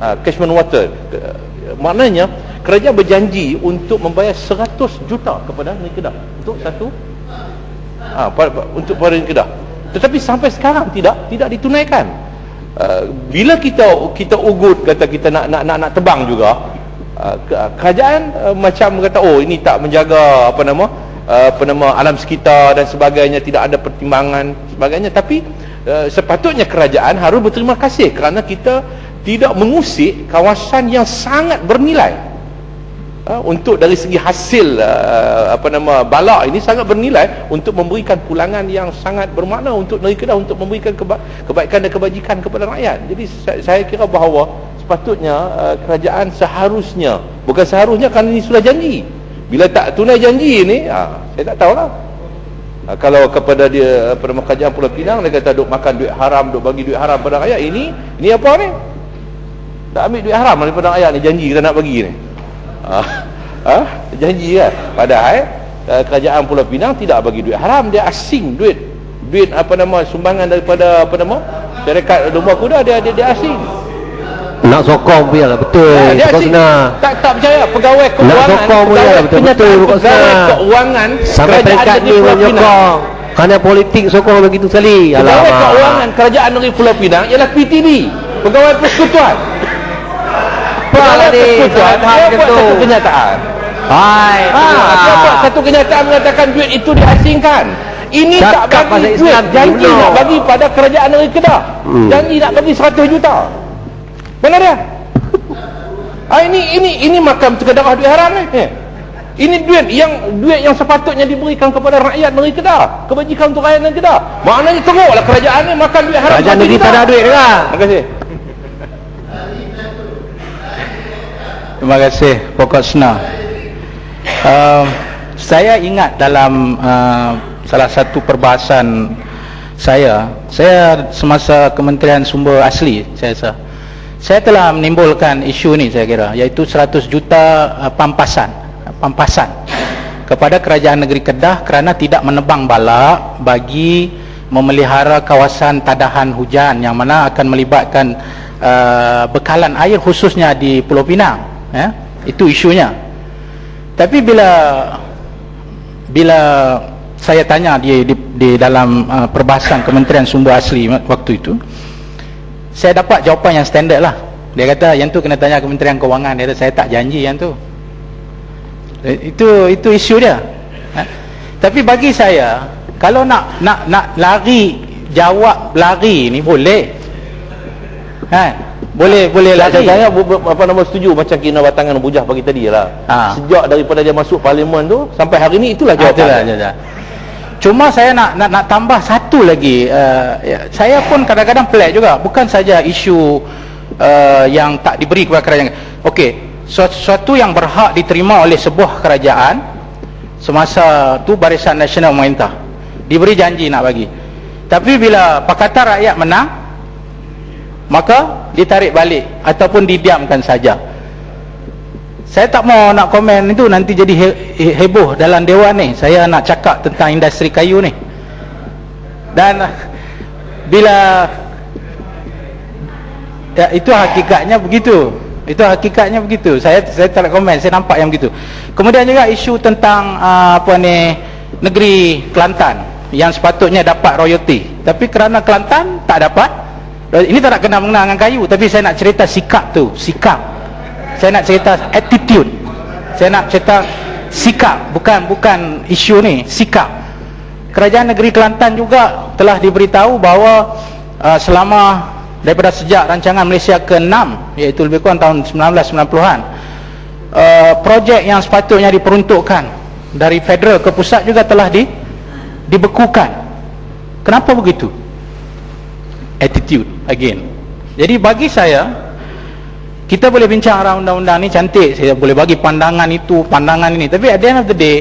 ha, catchment water. Maknanya kerajaan berjanji untuk membayar 100 juta kepada negeri Kedah. Untuk satu? Ha, untuk para negeri Kedah. Tetapi sampai sekarang tidak tidak ditunaikan. Uh, bila kita kita ugut kata kita nak nak nak, nak tebang juga uh, kerajaan uh, macam kata oh ini tak menjaga apa nama uh, apa nama alam sekitar dan sebagainya tidak ada pertimbangan sebagainya. Tapi uh, sepatutnya kerajaan harus berterima kasih kerana kita tidak mengusik kawasan yang sangat bernilai. Uh, untuk dari segi hasil uh, apa nama balak ini sangat bernilai untuk memberikan pulangan yang sangat bermakna untuk negeri Kedah untuk memberikan keba kebaikan dan kebajikan kepada rakyat. Jadi saya, saya kira bahawa sepatutnya uh, kerajaan seharusnya bukan seharusnya kerana ini sudah janji. Bila tak tunai janji ini uh, saya tak tahulah. Uh, kalau kepada dia pada kerajaan Pulau Pinang dia kata duk makan duit haram duk bagi duit haram pada rakyat ini ini apa ni tak ambil duit haram daripada ayat ni. Janji kita nak bagi ni. Ha? Ha? janji kan padahal uh, kerajaan Pulau Pinang tidak bagi duit haram. Dia asing duit. Duit apa nama sumbangan daripada apa nama syarikat domba kuda dia dia, dia asing. Nak sokong pun lah betul. Ya, dia asing. tak tak percaya pegawai keuangan nak sokong pun lah betul betul pegawai keuangan sampai peringkat ni pun nyokong kerana politik sokong begitu sekali. Pegawai keuangan kerajaan negeri Pulau Pinang ialah PTD pegawai persekutuan apa ni dia buat satu kenyataan. Hai, ha, dia buat satu kenyataan mengatakan duit itu diasingkan. Ini Cakap tak bagi duit. Islam janji nak bagi pada kerajaan negeri Kedah. Hmm. janji nak bagi 100 juta. Mana dia? Ha, ini ini ini makam terkedah duit haram ni. Eh. ini duit yang duit yang sepatutnya diberikan kepada rakyat negeri Kedah. Kebajikan untuk rakyat negeri Kedah. Maknanya teruklah kerajaan ni makan duit haram. Kerajaan negeri tak ada duit kan terima kasih Terima kasih Pokok Sena. Uh, saya ingat dalam uh, salah satu perbahasan saya, saya semasa Kementerian Sumber Asli, saya rasa, saya telah menimbulkan isu ni saya kira, iaitu 100 juta uh, pampasan, pampasan kepada Kerajaan Negeri Kedah kerana tidak menebang balak bagi memelihara kawasan tadahan hujan yang mana akan melibatkan uh, bekalan air khususnya di Pulau Pinang ya itu isunya. Tapi bila bila saya tanya di di, di dalam uh, perbahasan Kementerian Sumber Asli waktu itu saya dapat jawapan yang standard lah. Dia kata yang tu kena tanya Kementerian Kewangan. Dia kata saya tak janji yang tu. Itu itu isu dia. Ha? tapi bagi saya kalau nak nak nak lari jawab lari ni boleh. Ha? Boleh boleh lah saya, saya apa nama setuju macam kina batangan bujah pagi tadi lah. Ha. sejak daripada dia masuk parlimen tu sampai hari ni itulah jawapan ha, itulah, cuma saya nak nak, nak tambah satu lagi uh, ya, saya pun kadang-kadang pelik juga. Bukan saja isu uh, yang tak diberi kepada kerajaan. Ok sesuatu yang berhak diterima oleh sebuah kerajaan semasa tu barisan nasional memerintah. Diberi janji nak bagi. Tapi bila Pakatan Rakyat menang maka ditarik balik ataupun didiamkan saja. Saya tak mau nak komen itu nanti jadi he heboh dalam dewan ni. Saya nak cakap tentang industri kayu ni. Dan bila ya, itu hakikatnya begitu. Itu hakikatnya begitu. Saya saya tak nak komen saya nampak yang begitu. Kemudian juga isu tentang uh, apa ni negeri Kelantan yang sepatutnya dapat royalty tapi kerana Kelantan tak dapat ini tak nak kena mengenal dengan kayu tapi saya nak cerita sikap tu sikap. Saya nak cerita attitude. Saya nak cerita sikap bukan bukan isu ni sikap. Kerajaan negeri Kelantan juga telah diberitahu bahawa uh, selama daripada sejak rancangan Malaysia ke-6 iaitu lebih kurang tahun 1990-an uh, projek yang sepatutnya diperuntukkan dari federal ke pusat juga telah di, dibekukan. Kenapa begitu attitude again. Jadi bagi saya kita boleh bincang arah undang-undang ni cantik saya boleh bagi pandangan itu pandangan ini. Tapi at the end of the day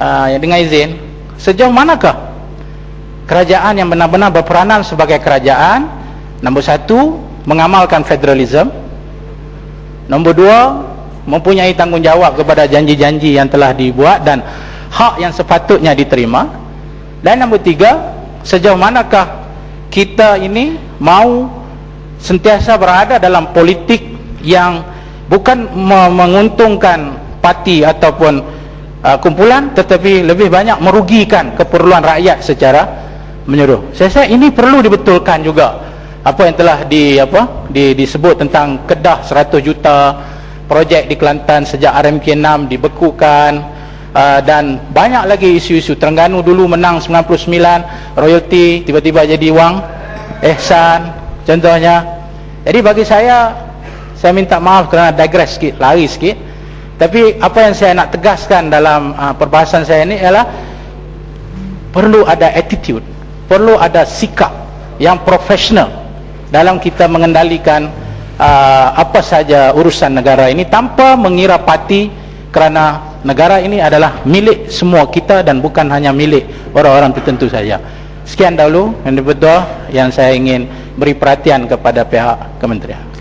uh, dengan izin sejauh manakah kerajaan yang benar-benar berperanan sebagai kerajaan? Nombor satu mengamalkan federalism. Nombor dua mempunyai tanggungjawab kepada janji-janji yang telah dibuat dan hak yang sepatutnya diterima. Dan nombor tiga sejauh manakah kita ini mau sentiasa berada dalam politik yang bukan me- menguntungkan parti ataupun uh, kumpulan tetapi lebih banyak merugikan keperluan rakyat secara menyeluruh. Saya rasa ini perlu dibetulkan juga. Apa yang telah di apa di, disebut tentang Kedah 100 juta projek di Kelantan sejak RMK 6 dibekukan uh, dan banyak lagi isu-isu. Terengganu dulu menang 99 royalty tiba-tiba jadi wang ihsan contohnya. Jadi bagi saya saya minta maaf kerana digress sikit lari sikit. Tapi apa yang saya nak tegaskan dalam uh, perbahasan saya ini ialah perlu ada attitude perlu ada sikap yang profesional dalam kita mengendalikan uh, apa saja urusan negara ini tanpa mengira parti kerana negara ini adalah milik semua kita dan bukan hanya milik orang-orang tertentu saja. Sekian dahulu yang betul yang saya ingin beri perhatian kepada pihak kementerian.